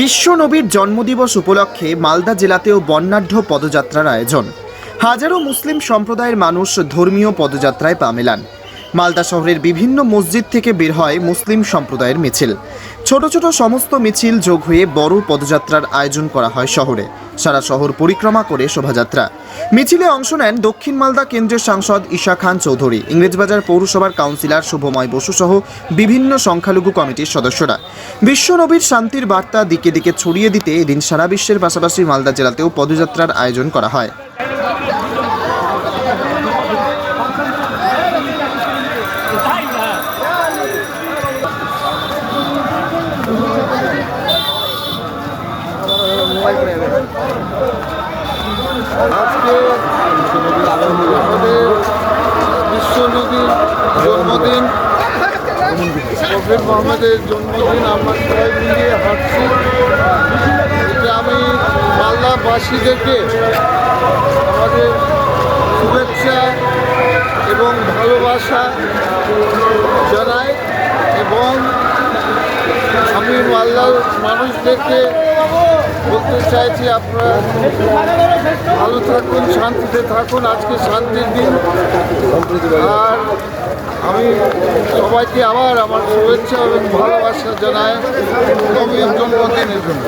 বিশ্ব নবীর জন্মদিবস উপলক্ষে মালদা জেলাতেও বর্ণাঢ্য পদযাত্রার আয়োজন। হাজারো মুসলিম সম্প্রদায়ের মানুষ ধর্মীয় পদযাত্রায় পা মেলান। মালদা শহরের বিভিন্ন মসজিদ থেকে বের হয় মুসলিম সম্প্রদায়ের মিছিল। ছোট ছোট সমস্ত মিছিল যোগ হয়ে বড় পদযাত্রার আয়োজন করা হয় শহরে। সারা শহর পরিক্রমা করে শোভাযাত্রা। মিছিলে অংশ নেন দক্ষিণ মালদা কেন্দ্রীয় সাংসদ ঈশা খান চৌধুরী, ইংরেজবাজার পৌরসভার কাউন্সিলর শুভময় বসু সহ বিভিন্ন সংখ্যালঘু কমিটির সদস্যরা। বিশ্বনবীর শান্তির বার্তা দিকে দিকে ছড়িয়ে দিতে এদিন সারা বিশ্বের পাশাপাশি মালদা জেলাতেও পদযাত্রার আয়োজন করা হয়। আজকে আমাদের বিশ্বনবীর জন্মদিন প্রফেট মোহাম্মদের জন্মদিন আমরা সবাই মিলিয়ে হাঁটছি এটা আমি মালদাবাসীদেরকে আমাদের ভালোবাসা জানাই এবং আমি মালদার মানুষদেরকে বলতে চাইছি, আপনারা ভালো থাকুন, শান্তিতে থাকুন, আজকে শান্তির দিন। আর আমি সবাইকে আবার আমার শুভেচ্ছা এবং ভালোবাসা জানাই জন্মদিনের জন্য।